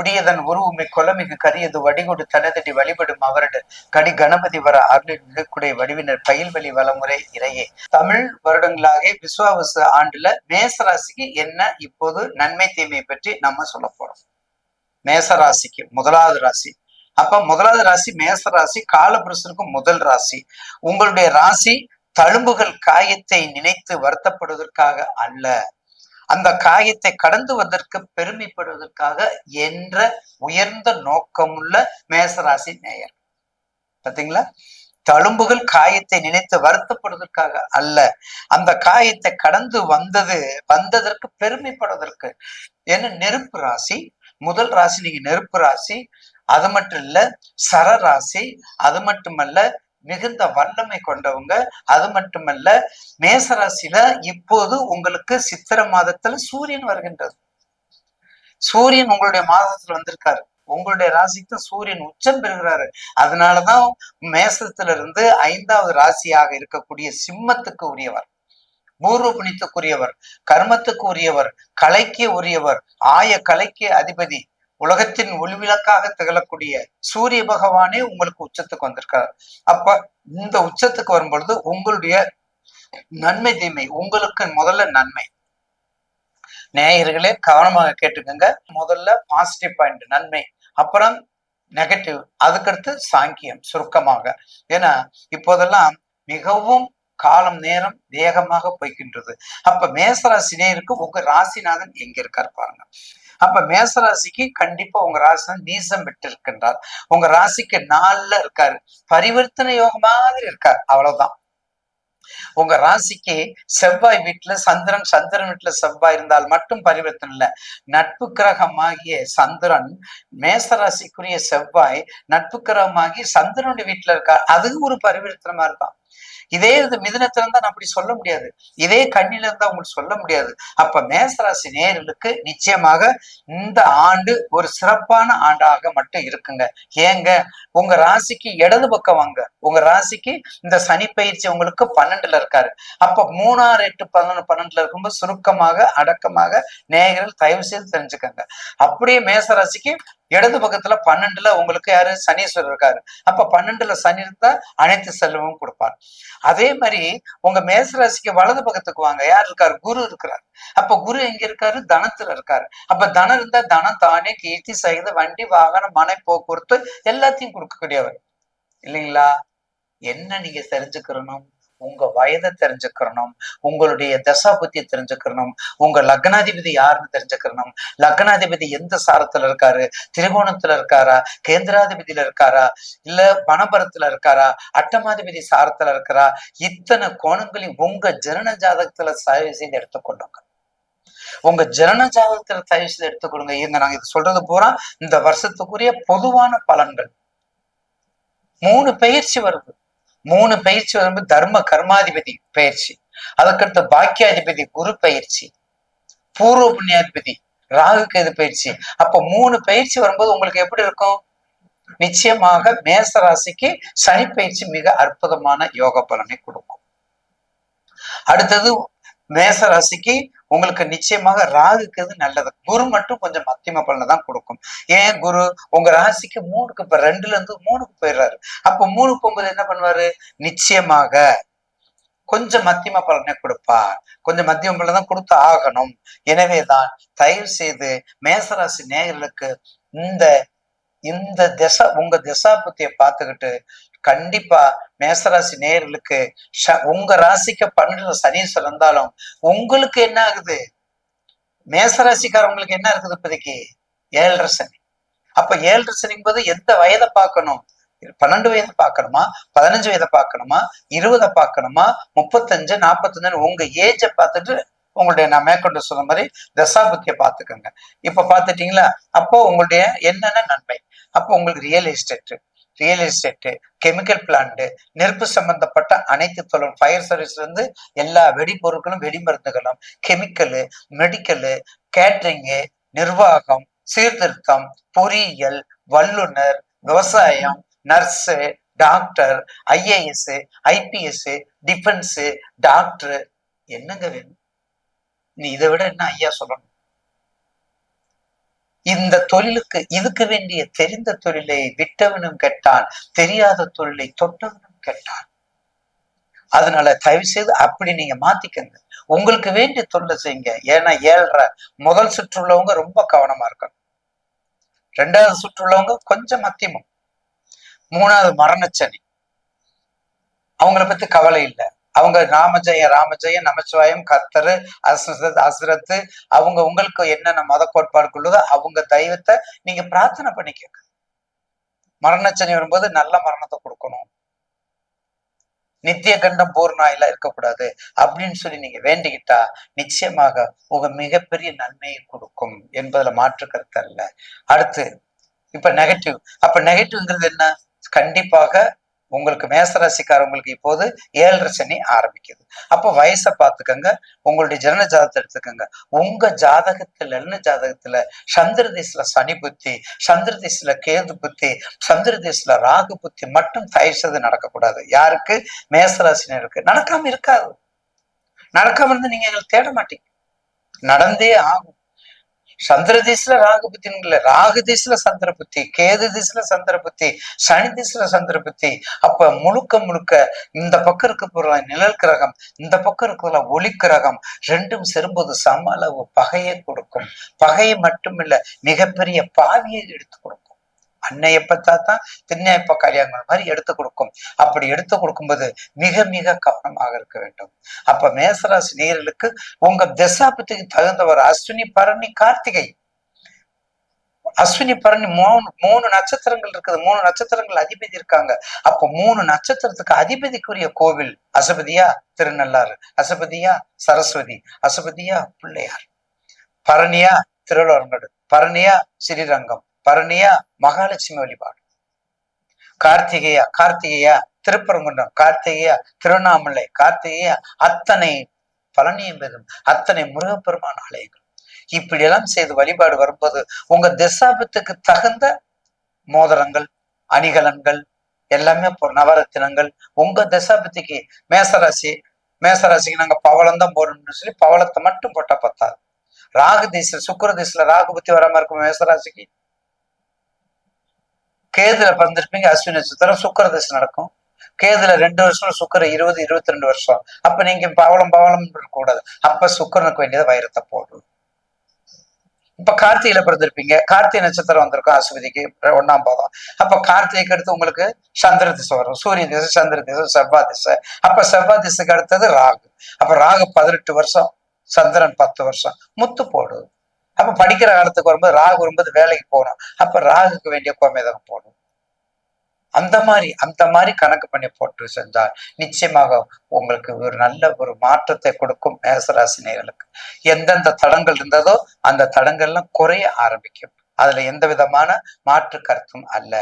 புடியதன் உருவுமை கொலமிகு கரியது வடிகொடு தனதடி வழிபடும் அவரடு கடி கணபதி வர அருளின் மிகக்குடைய வடிவினர் பயில்வெளி வளமுறை இறையே. தமிழ் வருடங்களாக விஸ்வாவச ஆண்டுல மேசராசிக்கு என்ன இப்போது நன்மை தீமை பற்றி நம்ம சொல்ல போறோம். மேசராசிக்கு முதலாவது ராசி. அப்ப முதலாவது ராசி மேசராசி காலபுருஷனுக்கும் முதல் ராசி. உங்களுடைய ராசி தழும்புகள் காயத்தை நினைத்து வருத்தப்படுவதற்காக அல்ல. அந்த காயத்தை கடந்து வதற்கு பெருமைப்படுவதற்காக என்ற உயர்ந்த நோக்கமுள்ள மேசராசி நேயர். பாத்தீங்களா? தழும்புகள் காயத்தை நினைத்து வருத்தப்படுவதற்காக அல்ல. அந்த காயத்தை கடந்து வந்தது வந்ததற்கு பெருமைப்படுவதற்கு. ஏன்னா நெருப்பு ராசி முதல் ராசி நீங்க நெருப்பு ராசி அது மட்டும் இல்ல சர ராசி அது மட்டுமல்ல மிகுந்த வல்லமை கொண்டவங்க. அது மட்டுமல்ல மேசராசியில இப்போது உங்களுக்கு சித்திர மாதத்துல சூரியன் வருகின்றது. சூரியன் உங்களுடைய மாதத்துல வந்திருக்காரு. உங்களுடைய ராசிக்கு சூரியன் உச்சம் பெறுகிறாரு. அதனாலதான் மேசத்துல இருந்து ஐந்தாவது ராசியாக இருக்கக்கூடிய சிம்மத்துக்கு உரியவர். பூர்வ புனித்துக்குரியவர் கர்மத்துக்கு உரியவர் கலைக்கு உரியவர் ஆய கலைக்கு அதிபதி உலகத்தின் ஒளிவிளக்காக திகழக்கூடிய சூரிய பகவானே உங்களுக்கு உச்சத்துக்கு வந்திருக்கார். அப்ப இந்த உச்சத்துக்கு வரும்பொழுது உங்களுடைய நன்மை தீமை உங்களுக்கு முதல்ல நன்மை. நேயர்களே கவனமாக கேட்டுக்கோங்க. முதல்ல பாசிட்டிவ் பாயிண்ட் நன்மை. அப்புறம் நெகட்டிவ் அதுக்கடுத்து சாங்கியம் சுருக்கமாக. ஏன்னா இப்போதெல்லாம் மிகவும் காலம் நேரம் வேகமாக போய்கின்றது அப்ப மேசராசி நேருக்கு உங்க ராசிநாதன் எங்க இருக்கார் பாருங்க. அப்ப மேசராசிக்கு கண்டிப்பா உங்க ராசி நீசம் விட்டு இருக்கின்றார் உங்க ராசிக்கு நாலுல இருக்காரு. பரிவர்த்தனை யோகம் மாதிரி இருக்கார். அவ்வளவுதான். உங்க ராசிக்கு செவ்வாய் வீட்டுல சந்திரன் சந்திரன் வீட்டுல செவ்வாய் இருந்தால் மட்டும் பரிவர்த்தனை இல்லை. நட்பு கிரகமாகிய சந்திரன் மேசராசிக்குரிய செவ்வாய் நட்பு கிரகமாகி சந்திரனுடைய வீட்டுல இருக்கார். அதுவும் ஒரு பரிவர்த்தனை மாதிரி இதே இது மிதனத்துல இருந்தா நான் அப்படி சொல்ல முடியாது. இதே கண்ணில இருந்தா உங்களுக்கு சொல்ல முடியாது. அப்ப மேசராசி நேர்களுக்கு நிச்சயமாக இந்த ஆண்டு ஒரு சிறப்பான ஆண்டாக மட்டும் இருக்குங்க. ஏங்க? உங்க ராசிக்கு இடது பக்கம் வாங்க. உங்க ராசிக்கு இந்த சனி பயிற்சி உங்களுக்கு பன்னெண்டுல இருக்காரு. அப்ப மூணாறு எட்டு பதினொன்று பன்னெண்டுல இருக்கும்போது சுருக்கமாக அடக்கமாக நேயர்கள் தயவு செய்து தெரிஞ்சுக்கங்க. அப்படியே மேசராசிக்கு இடது பக்கத்துல பன்னெண்டுல உங்களுக்கு யாரு? சனீஸ்வரர் இருக்காரு. அப்ப பன்னெண்டுல சனி இருந்தா அனைத்து செல்வமும் கொடுப்பார். அதே மாதிரி உங்க மேசராசிக்கு வலது பக்கத்துக்கு வாங்க. யார் இருக்காரு? குரு இருக்கிறார். அப்ப குரு எங்க இருக்காரு? தனத்துல இருக்காரு. அப்ப தனம் இருந்தா தனம் தானே கீர்த்தி சகித வண்டி வாகனம் மனை போக்குவரத்து எல்லாத்தையும் கொடுக்கக்கூடியவர். இல்லைங்களா? என்ன நீங்க தெரிஞ்சுக்கிறணும்? உங்க வயதை தெரிஞ்சுக்கிறணும் உங்களுடைய தசா புத்தியை தெரிஞ்சுக்கிறணும் உங்க லக்னாதிபதி யாருன்னு தெரிஞ்சுக்கிறணும். லக்னாதிபதி எந்த சாரத்துல இருக்காரு? திரிகோணத்துல இருக்காரா? கேந்திராதிபதியில இருக்காரா? இல்ல பணபரத்துல இருக்காரா? அட்டமாதிபதி சாரத்துல இருக்கிறா? இத்தனை கோணங்களையும் உங்க ஜனன ஜாதகத்துல தயவு செய்து எடுத்துக்கொள்ளுங்க உங்க ஜனன ஜாதகத்துல தயவு செய்து எடுத்துக்கொள்ளுங்க இங்க நாங்க இது சொல்றது பூரா இந்த வருஷத்துக்குரிய பொதுவான பலன்கள். மூணு பயிற்சி வருது. மூணு பயிற்சி வரும்போது தர்ம கர்மாதிபதி பயிற்சி அதுக்கடுத்து பாக்கியாதிபதி குரு பயிற்சி பூர்வ புண்ணியாதிபதி ராகு கேது பயிற்சி. அப்ப மூணு பயிற்சி வரும்போது உங்களுக்கு எப்படி இருக்கும்? நிச்சயமாக மேச ராசிக்கு சனி பயிற்சி மிக அற்புதமான யோக பலனை கொடுக்கும். அடுத்தது மேச ராசிக்கு உங்களுக்கு நிச்சயமாக ராகுக்கிறது நல்லது. குரு மட்டும் கொஞ்சம் மத்தியம பலனை தான் கொடுக்கும். ஏன்? குரு உங்க ராசிக்கு மூணுக்கு இப்ப ரெண்டுல இருந்து மூணுக்கு போயிடுறாரு. அப்ப மூணுக்கு போகும்போது என்ன பண்ணுவாரு? நிச்சயமாக கொஞ்சம் மத்தியம பலனை கொடுப்பார். கொஞ்சம் மத்தியம பலனை தான் கொடுத்து ஆகணும். எனவேதான் தயவு செய்து மேசராசி நேயர்களுக்கு இந்த இந்த திசா உங்க திசா புத்திய பார்த்துக்கிட்டு கண்டிப்பா மேசராசி நேர்களுக்கு உங்க ராசிக்கு பன்னெண்டு சனி இருந்தாலும் உங்களுக்கு என்ன ஆகுது? மேசராசிக்காரவங்களுக்கு என்ன இருக்குது இப்போதைக்கு? ஏழரை சனி. அப்ப ஏழரை சனிங்கும்போது எந்த வயதை பார்க்கணும்? பன்னெண்டு வயதை பார்க்கணுமா? பதினஞ்சு வயதை பார்க்கணுமா? இருபதை பார்க்கணுமா? முப்பத்தஞ்சு நாற்பத்தஞ்சுன்னு உங்க ஏஜை பார்த்துட்டு உங்களுடைய நான் மேற்கொண்டு சொன்ன மாதிரி தசாபுத்தியை பார்த்துக்கோங்க. இப்ப பார்த்துட்டீங்களா? அப்போ உங்களுடைய என்னென்ன நன்மை? அப்போ உங்களுக்கு real estate real estate chemical plant நெருப்பு சம்பந்தப்பட்ட அனைத்து தொழில் ஃபயர் சர்வீஸ்ல இருந்து எல்லா வெடிப்பொருட்களும் வெடிமருந்துகளும் கெமிக்கலு மெடிக்கலு கேட்ரிங்கு நிர்வாகம் சீர்திருத்தம் பொறியியல் வல்லுனர் விவசாயம் nurse doctor IAS IPS defence doctor என்னங்க வேணும்? நீ இதை விட என்ன ஐயா சொல்லணும்? இந்த தொழிலுக்கு இதுக்கு வேண்டிய தெரிந்த தொழிலை விட்டவனும் கெட்டான் தெரியாத தொழிலை தொட்டவனும் கெட்டான். அதனால தயவு செய்து அப்படி நீங்க மாத்திக்கங்க. உங்களுக்கு வேண்டிய தொழிலை செய்யுங்க. ஏன்னா ஏழ்ற முதல் சுற்றுள்ளவங்க ரொம்ப கவனமா இருக்கணும். ரெண்டாவது சுற்றுள்ளவங்க கொஞ்சம் மத்தியமும். மூணாவது மரணச்சனி. அவங்கள பத்தி கவலை இல்லை. அவங்க ராமஜெயம் ராமஜெயம் நமச்சிவாயம் கர்த்தரு அசுரத் அசுரத்து அவங்க உங்களுக்கு என்னென்ன மத கோட்பாடுக்குள்ளதோ அவங்க தெய்வத்தை நீங்க பிரார்த்தனை பண்ணிக்கங்க மரணச்சனி வரும்போது நல்ல மரணத்தை கொடுக்கணும். நித்திய கண்டம் பூர்ணாயில இருக்கக்கூடாது அப்படின்னு சொல்லி நீங்க வேண்டிக்கிட்டா நிச்சயமாக உங்க மிகப்பெரிய நன்மையை கொடுக்கும் என்பதுல மாற்று கருத்து அல்ல. அடுத்து இப்ப நெகட்டிவ் அப்ப நெகட்டிவ்ங்கிறது என்ன? கண்டிப்பாக உங்களுக்கு மேசராசிக்காரவங்களுக்கு இப்போது ஏழரை சனி ஆரம்பிக்குது. அப்போ வயசை பார்த்துக்கங்க. உங்களுடைய ஜனன ஜாதகத்தை எடுத்துக்கோங்க. உங்க ஜாதகத்துல என்ன ஜாதகத்துல? சந்திர திசுல சனி புத்தி சந்திர திசுல கேது புத்தி சந்திர திசுல ராகு புத்தி மட்டும் தயசது நடக்கக்கூடாது. யாருக்கு? மேசராசினருக்கு நடக்காம இருக்காது. நடக்காம இருந்து நீங்க எங்களை தேட மாட்டீங்க. நடந்தே ஆகும். சந்திர திசுல ராகு புத்தின்னு ராகு திசுல சந்திர புத்தி கேது திசுல சந்திர புத்தி சனி திசுல சந்திர புத்தி அப்ப முழுக்க முழுக்க இந்த பக்கம் இருக்க போற நிழல் கிரகம் இந்த பக்கம் இருக்கிற ஒளி கிரகம் ரெண்டும் சேரும்போது சம அளவு பகையை கொடுக்கும். பகையை மட்டுமில்ல மிகப்பெரிய பாவியை எடுத்து கொடுக்கும். அன்னையப்பத்தா தான் திண்ணையப்ப கல்யாணம் மாதிரி எடுத்து கொடுக்கும். அப்படி எடுத்து கொடுக்கும்போது மிக மிக கவனமாக இருக்க வேண்டும். அப்ப மேசராசி நேர்களுக்கு உங்க தசாபத்துக்கு தகுந்தவர் அஸ்வினி பரணி கார்த்திகை. அஸ்வினி பரணி மூணு மூணு நட்சத்திரங்கள் இருக்குது. மூணு நட்சத்திரங்கள் அதிபதி இருக்காங்க. அப்ப மூணு நட்சத்திரத்துக்கு அதிபதிக்குரிய கோவில் அசபதியா திருநள்ளாறு. அசபதியா சரஸ்வதி. அசபதியா பிள்ளையார். பரணியா திருவள்ளுவர்கடு பரணியா ஸ்ரீரங்கம். பரணியா மகாலட்சுமி வழிபாடு. கார்த்திகையா கார்த்திகையா திருப்பரங்குன்றம் கார்த்திகையா திருவண்ணாமலை கார்த்திகையா அத்தனை பழனி என்பதும் அத்தனை முருகப்பெருமான் ஆலயங்கள். இப்படியெல்லாம் செய்து வழிபாடு வரும்போது உங்க திசாபத்துக்கு தகுந்த மோதிரங்கள் அணிகலன்கள் எல்லாமே நவரத்தினங்கள் உங்க தசாபத்திக்கு மேசராசி மேசராசிக்கு நாங்க பவளம் தான் போடணும்னு சொல்லி பவளத்தை மட்டும் போட்டா பத்தாது. ராகு திசை சுக்கர திசையில ராகு புத்தி வராம இருக்கும் மேசராசிக்கு? கேதுல பிறந்திருப்பீங்க அஸ்வினி நட்சத்திரம் சுக்கர தசை நடக்கும். கேதுல ரெண்டு வருஷம் சுக்கர இருபது இருபத்தி ரெண்டு வருஷம். அப்ப நீங்க பவளம் பவளம் கூடாது அப்ப சுக்கரனுக்கு வேண்டியதை வைரத்தை போடும் இப்ப கார்த்திகையில பிறந்திருப்பீங்க. கார்த்திகை நட்சத்திரம் வந்திருக்கும் அஸ்வதிக்கு ஒன்னாம் பாதம். அப்ப கார்த்திகைக்கு அடுத்து உங்களுக்கு சந்திர திசை வரும். சூரிய திசை சந்திர திசை செவ்வாய் திசை. அப்ப செவ்வாய் திசைக்கு அடுத்தது ராகு. அப்ப ராகு பதினெட்டு வருஷம் சந்திரன் பத்து வருஷம். முத்து போடும் அப்ப படிக்கிற காலத்துக்கு வரும்போது ராகு வரும்போது வேலைக்கு போகணும். அப்ப ராகுக்கு வேண்டிய கோமேதகம் போகணும் அந்த மாதிரி அந்த மாதிரி கணக்கு பண்ணி போட்டு செஞ்சால் நிச்சயமாக உங்களுக்கு ஒரு நல்ல ஒரு மாற்றத்தை கொடுக்கும் மேசராசினியர்களுக்கு எந்தெந்த தடங்கள் இருந்ததோ அந்த தடங்கள்லாம் குறைய ஆரம்பிக்கும். அதுல எந்த விதமான மாற்று கருத்தும் அல்ல.